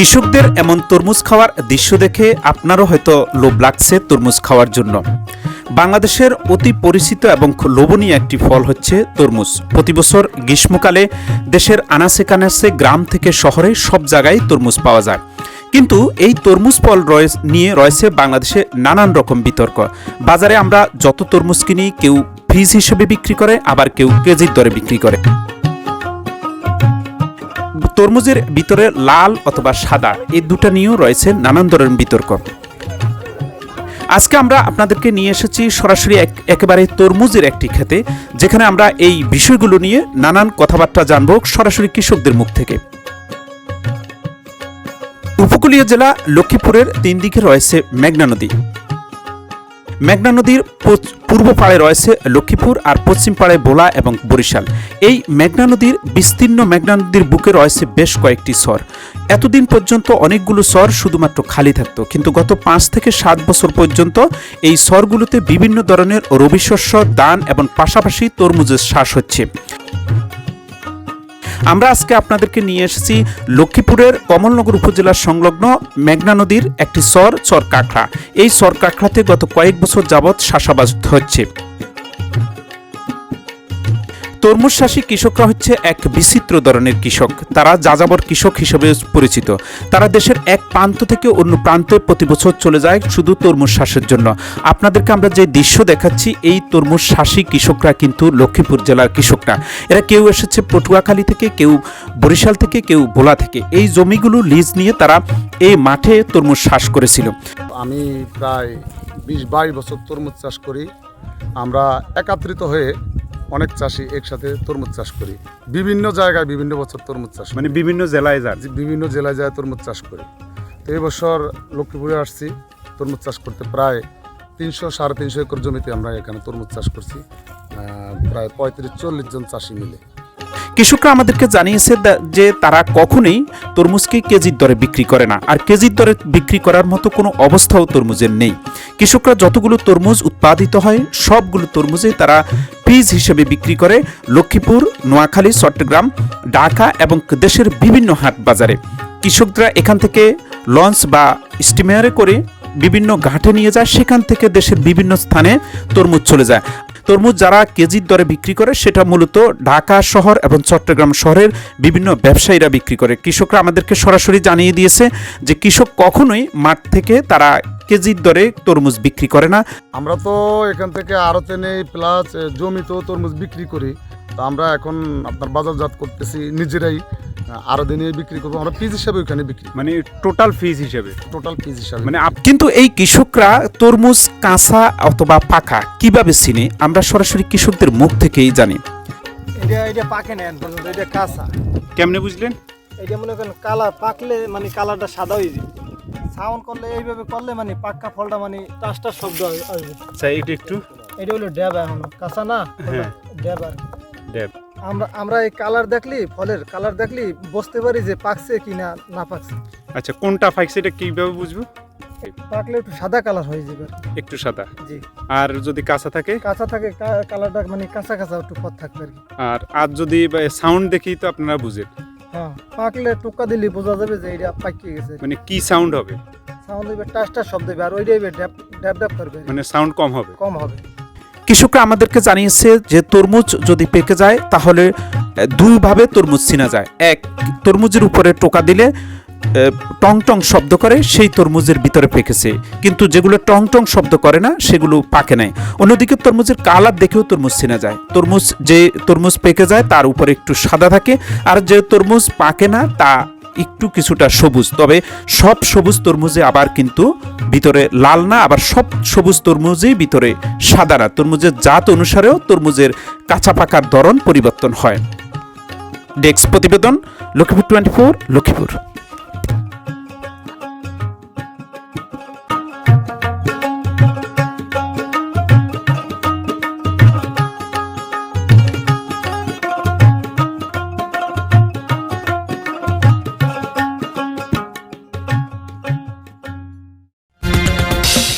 কৃষকদের এমন তরমুজ খাওয়ার দৃশ্য দেখে আপনারও হয়তো লোভ লাগছে তরমুজ খাওয়ার জন্য। বাংলাদেশের অতি পরিচিত এবং লোভনীয় একটি ফল হচ্ছে তরমুজ। প্রতি বছর গ্রীষ্মকালে দেশের আনাচে কানাচে গ্রাম থেকে শহরে সব জায়গায় তরমুজ পাওয়া যায়। কিন্তু এই তরমুজ ফল নিয়ে রয়েছে বাংলাদেশে নানান রকম বিতর্ক। বাজারে আমরা যত তরমুজ কিনি কেউ ফ্রিজ হিসেবে বিক্রি করে, আবার কেউ কেজির দরে বিক্রি করে। তরমুজের ভিতরে লাল অথবা সাদা, এই দুটো নিয়েও রয়েছে নানান ধরনের বিতর্ক। আজকে আমরা আপনাদেরকে নিয়ে এসেছি সরাসরি এক- একেবারে তরমুজের একটি খেতে, যেখানে আমরা এই বিষয়গুলো নিয়ে নানান কথাবার্তা জানব সরাসরি কৃষকদের মুখ থেকে। উপকূলীয় জেলা লক্ষ্মীপুরের তিন দিকে রয়েছে মেঘনা নদী। মেঘনা নদীর পূর্ব পাড়ে রয়েছে লক্ষ্মীপুর আর পশ্চিম পাড়ে বোলা এবং বরিশাল। এই মেঘনা নদীর বিস্তীর্ণ মেঘনা নদীর বুকে রয়েছে বেশ কয়েকটি স্বর। এতদিন পর্যন্ত অনেকগুলো স্বর শুধুমাত্র খালি থাকতো, কিন্তু গত পাঁচ থেকে সাত বছর পর্যন্ত এই স্বরগুলোতে বিভিন্ন ধরনের রবিশস্য, দান এবং পাশাপাশি তরমুজের শ্বাস হচ্ছে। আমরা আজকে আপনাদেরকে নিয়ে এসেছি লক্ষ্মীপুরের কমলনগর উপজেলার সংলগ্ন মেঘনা নদীর একটি সর চর কাঁকড়া। এই চর কাঁকড়াতে গত কয়েক বছর যাবৎ শাসাবাজ হচ্ছে। তরমুজ চাষী কৃষকরা হচ্ছে এক বিচিত্র ধরনের কৃষক। তারা যাযাবর কৃষক হিসেবে পরিচিত। তারা দেশের এক প্রান্ত থেকে অন্য প্রান্তে প্রতি বছর চলে যায় শুধু তরমুজ চাষের জন্য। আপনাদেরকে আমরা যে দৃশ্য দেখাচ্ছি, এই তরমুজ চাষী কৃষকরা কিন্তু লক্ষ্মীপুর জেলার কৃষকরা। এরা কেউ এসেছে পটুয়াখালী থেকে, কেউ বরিশাল থেকে, কেউ ভোলা থেকে। এই জমিগুলো লিজ নিয়ে তারা এই মাঠে তরমুজ চাষ করেছিল। আমি প্রায় বিশ বাইশ বছর তরমুজ চাষ করি। আমরা একাত্রিত হয়ে অনেক চাষি একসাথে তরমুজ চাষ করি। বিভিন্ন জায়গায় বিভিন্ন বছর তরমুজ চাষ মানে বিভিন্ন জেলায় যান? যে বিভিন্ন জেলায় যায় তরমুজ চাষ করি। তো এই বছর লক্ষ্মীপুরে আসছি তরমুজ চাষ করতে প্রায় তিনশো সাড়ে তিনশো একর জমিতে আমরা এখানে তরমুজ চাষ করছি। প্রায় পঁয়ত্রিশ চল্লিশ জন চাষি মিলে। কৃষকরা আমাদেরকে জানিয়েছে যে তারা কখনোই তরমুজকে কেজির দরে বিক্রি করে না। আর কেজির দরে বিক্রি করার মতো কোনো অবস্থাও তরমুজের নেই। কৃষকরা যতগুলো তরমুজ উৎপাদিত হয়, সবগুলো তরমুজে তারা পিস হিসেবে বিক্রি করে লক্ষ্মীপুর, নোয়াখালী, চট্টগ্রাম, ঢাকা এবং দেশের বিভিন্ন হাট বাজারে। কৃষকরা এখান থেকে লঞ্চ বা স্টিমারে করে বিভিন্ন ঘাটে নিয়ে যায়, সেখান থেকে দেশের বিভিন্ন স্থানে তরমুজ চলে যায়। তরমুজ যারা কেজির দরে বিক্রি করে, সেটা মূলত ঢাকা শহর এবং চট্টগ্রাম শহরের বিভিন্ন ব্যবসায়ীরা বিক্রি করে। কৃষকরা আমাদেরকে সরাসরি জানিয়ে দিয়েছে যে কৃষক কখনোই মাঠ থেকে তারা কেজির দরে তরমুজ বিক্রি করে না। আমরা তো এখান থেকে আড়তে নেই প্লাস জমিতেও তরমুজ বিক্রি করি। তো আমরা এখন আপনার বাজারজাত করতেছি নিজেরাই। আরও দিনে বিক্রি করব আমরা পিস হিসাবে ওখানে বিক্রি মানে টোটাল ফিজ হিসেবে? টোটাল পিস হিসাবে। মানে কিন্তু এই কৃষকরা তরমুজ কাঁচা অথবা পাকা কীভাবে চিনে? আমরা সরাসরি কৃষকদের মুখ থেকেই জানি। এটা এটা পাকে না এখন পর্যন্ত এটা কাঁচা। কেমনে বুঝলেন? এটা মনে করেন কালার পাকলে মানে কালারটা সাদা হয়ে যাবে সাউন্ড করলে এইভাবে করলে মানে পাক্কা ফলটা মানে টাসটা শব্দ আস- আসবে। আচ্ছা একটু একটু? এটা হলো ড্যাব এখন। কাঁচা না? হ্যাঁ। ড্যাব আর কি। আমরা আমরা এই কালার দেখলি ফলের কালার দেখলি বুঝতে পারি যে পাকছে কি না না পাকছে। আচ্ছা কোনটা ফাইক সেটা কীভাবে বুঝব? পাকলে একটু সাদা কালার হয়ে যাবে। একটু সাদা? জি। আর যদি কাঁচা থাকে? কাঁচা থাকে কালারটা মানে কাঁচা কাঁচা একটু পথ থাকবে আর কি। আর আর যদি সাউন্ড দেখি তো আপনারা বুঝেন। হ্যাঁ পাকলে টুকা দিলে বোঝা যাবে যে এটা পাকিয়ে গেছে। মানে কি সাউন্ড হবে? সাউন্ড দিবে টাসটা শব্দ দিবে আর ওইটাই ড্যাব ড্যাব ড্যাব করবে। মানে সাউন্ড কম হবে। কম হবে। কৃষকরা আমাদেরকে জানিয়েছে যে তরমুজ যদি পেকে যায়, তাহলে দুইভাবে তরমুজ চিনা যায়। এক, তরমুজের উপরে টোকা দিলে টং টং শব্দ করে, সেই তরমুজের ভিতরে পেকেছে। কিন্তু যেগুলো টং টং শব্দ করে না, সেগুলো পাকে নাই। অন্যদিকে তরমুজের কালার দেখেও তরমুজ চেনা যায়। তরমুজ যে তরমুজ পেকে যায়, তার উপরে একটু সাদা থাকে। আর যে তরমুজ পাকে না, তা একটু কিছুটা সবুজ, তবে সব সবুজ তরমুজে আবার কিন্তু ভিতরে লাল না, আবার সব সবুজ তরমুজেই ভিতরে সাদা না। তরমুজের জাত অনুসারেও তরমুজের কাঁচা পাকার ধরন পরিবর্তন হয়। ডেস্ক প্রতিবেদন, Lakshmipur twenty four Lakshmipur.